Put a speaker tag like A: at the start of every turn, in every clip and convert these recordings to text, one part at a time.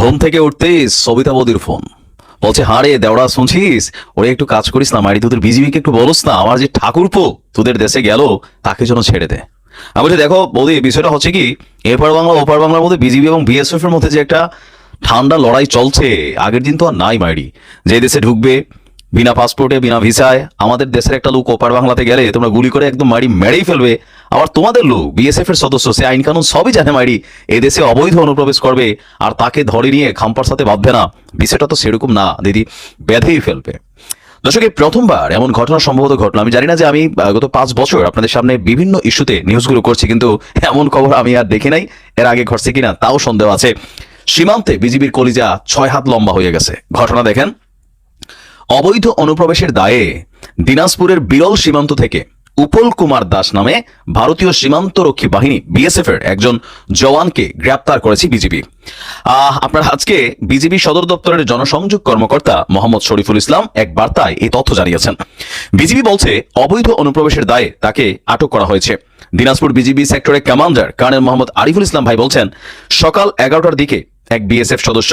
A: ঘুম থেকে উঠতেই সবিতা বৌদির ফোন। বলছে হারে দেওড়া শুনছিস? ওরে একটু কাজ করিস না মারি তোদের বিজিবিকে একটু বলস না। আমার যে ঠাকুরপো তোদের দেশে গেল, তাকে যেন ছেড়ে দে। আমি বলছি, দেখো বৌদি, বিষয়টা হচ্ছে কি, এপার বাংলা, ওপার বাংলার মধ্যে বিজিবি এবং বিএসএফ এর মধ্যে যে একটা ঠান্ডা লড়াই চলছে, আগের দিন তো আর নাই, মাইরি। যে দেশে ঢুকবে, বিনা পাসপোর্টে বিনা ভিসায় আমাদের দেশের একটা লোক ওপার বাংলাতে গেলে তোমরা গুলি করে একদম মারি মেরেই ফেলবে। আবার তোমাদের লোক বিএসএফ এর সদস্য, সে আইন কানুন সবই জানে মারি এ দেশে অবৈধ অনুপ্রবেশ করবে, আর তাকে ধরে নিয়ে খাম্পার সাথে বাঁধবে না। বিষয়টা তো সেরকম না, দিদি, বেঁধেই ফেলবে। দর্শক প্রথমবার এমন ঘটনা সম্ভবত ঘটলো। আমি জানি না যে আমি গত পাঁচ বছর আপনাদের সামনে বিভিন্ন ইস্যুতে নিউজগুলো করছি, কিন্তু এমন খবর আমি আর দেখি নাই। এর আগে ঘটছে কিনা, তাও সন্দেহ আছে। সীমান্তে বিজিবির কলিজা ছয় হাত লম্বা হয়ে গেছে। ঘটনা দেখেন। অবৈধ অনুপ্রবেশের দায়ে দিনাজপুরের বিরল সীমান্ত থেকে উপল কুমার দাস নামে ভারতীয় সীমান্ত রক্ষী বাহিনী বিএসএফ এর একজন জওয়ানকে গ্রেপ্তার করেছে আহ, আপনারা আজকে বিজিবি সদর দপ্তরের জনসংযোগ কর্মকর্তা মোহাম্মদ শরীফুল ইসলাম এক বার্তায় এই তথ্য জানিয়েছেন। বিজিবি বলছে অবৈধ অনুপ্রবেশের দায়ে তাকে আটক করা হয়েছে। দিনাজপুর বিজিবি সেক্টরের কমান্ডার কর্নেল মোহাম্মদ আরিফুল ইসলাম ভাই বলছেন সকাল এগারোটার দিকে এক বিএসএফ সদস্য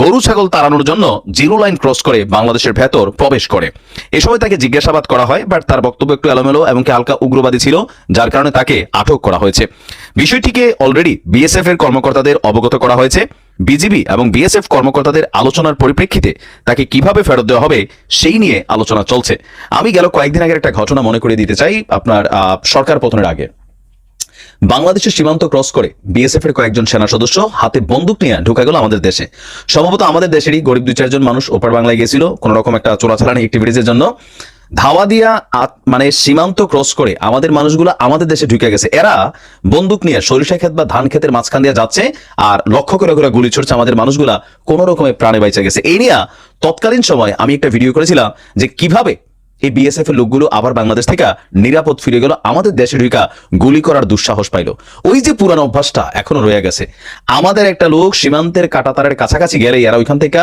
A: গরু, ছাগল তাড়ানোর জন্য জিরো লাইন ক্রস করে বাংলাদেশের ভেতর প্রবেশ করে। এ সময় তাকে জিজ্ঞাসাবাদ করা হয়, বাট তার বক্তব্য একটু এলোমেলো এবং হালকা উগ্রবাদী ছিল, যার কারণে তাকে আটক করা হয়েছে। বিষয়টিকে অলরেডি বিএসএফ এর কর্মকর্তাদের অবগত করা হয়েছে। বিজিবি এবং বিএসএফ কর্মকর্তাদের আলোচনার পরিপ্রেক্ষিতে তাকে কীভাবে ফেরত দেওয়া হবে, সেই নিয়ে আলোচনা চলছে। আমি গেল কয়েকদিন আগের একটা ঘটনা মনে করে দিতে চাই, আপনার সরকার পতনের আগে। বাংলাদেশের সীমান্ত ক্রস করে বিএসএফ এর কয়েকজন সেনা সদস্য হাতে বন্দুক নিয়ে ঢুকা গেল আমাদের দেশে। সম্ভবত আমাদের দেশেরই গরিব দুই, চারজন মানুষ ওপার বাংলায় গেছিল। কোন রকম একটা চোরাচালানি অ্যাক্টিভিটিজের জন্য। ধাওয়া দিয়া মানে সীমান্ত ক্রস করে আমাদের মানুষগুলো আমাদের দেশে ঢুকে গেছে। এরা বন্দুক নিয়ে সরিষা ক্ষেত বা ধান ক্ষেতের মাঝখান দিয়ে যাচ্ছে আর লক্ষ্য করে করে গুলি ছুটছে আমাদের মানুষগুলা। কোন রকমে প্রাণে বাইচে গেছে। এই নিয়ে তৎকালীন সময় আমি একটা ভিডিও করেছিলাম যে কীভাবে এই বিএসএফ এর লোকগুলো আবার বাংলাদেশ থেকে নিরাপদ ফিরে গেল, আমাদের দেশে ঢুকা গুলি করার দুঃসাহস পাইলো। ওই যে পুরানো অভ্যাসটা এখনও রয়ে গেছে। আমাদের একটা লোক সীমান্তের কাটাতারের কাছাকাছি গেলে এরা ওইখান থেকে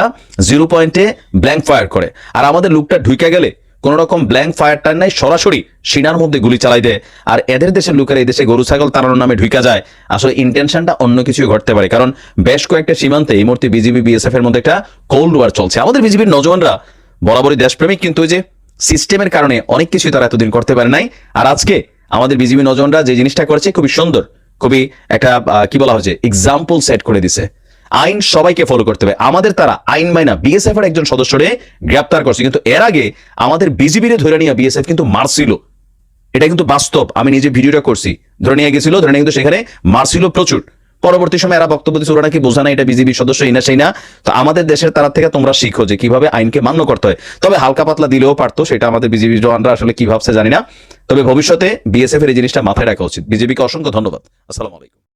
A: জিরো পয়েন্টে ব্ল্যাঙ্ক ফায়ার করে। আর আমাদের লোকটা ঢুকে গেলে কোন রকম ব্ল্যাঙ্ক ফায়ারটার নাই, সরাসরি সিনার মধ্যে গুলি চালাই দেয়। আর এদের দেশের লোকেরা এই দেশে গরু, ছাগল তাড়ানোর নামে ঢুকা যায়। আসলে ইন্টেনশনটা অন্য কিছুই ঘটতে পারে। কারণ বেশ কয়েকটা সীমান্তে এই মুহূর্তে বিজিবি বিএসএফ এর মধ্যে একটা কোল্ড ওয়ার চলছে। আমাদের বিজিবির নজওয়ানরা বরাবরই দেশপ্রেমিক, কিন্তু ওই যে সিস্টেমের কারণে অনেক কিছুই তারা এতদিন করতে পারে নাই। আর আজকে আমাদের বিজিবি নজনরা যে জিনিসটা করেছে, খুবই সুন্দর, খুবই একটা কি বলা হয়েছে এক্সাম্পল সেট করে দিছে। আইন সবাইকে ফলো করতে হবে। আমাদের তারা আইন মাইনা বিএসএফ এর একজন সদস্যরে গ্রেপ্তার করছে। কিন্তু এর আগে আমাদের বিজিবিরে ধরে নিয়ে বিএসএফ কিন্তু মারছিল। এটা কিন্তু বাস্তব। আমি নিজে ভিডিওটা করছি। ধরে নিয়ে গেছিল, ধরে নিয়ে কিন্তু সেখানে মারছিল প্রচুর। পরবর্তী সময় এরা বক্তব্য দিচ্ছে, ওরা নাকি বোঝা না এটা বিজেপি সদস্য, এই না সেই না। তো আমাদের দেশের তারা থেকে তোমরা শিখো যে কীভাবে আইনকে মান্য করতে হয়। তবে হালকা পাতলা দিলেও পারতো, সেটা আমাদের বিজেপি জওয়ানরা আসলে কি ভাবছে জানি না। তবে ভবিষ্যতে বিএসএফ এর এই জিনিসটা মাথায় রাখা উচিত। বিজেপিকে অসংখ্য ধন্যবাদ। আসসালামু আলাইকুম।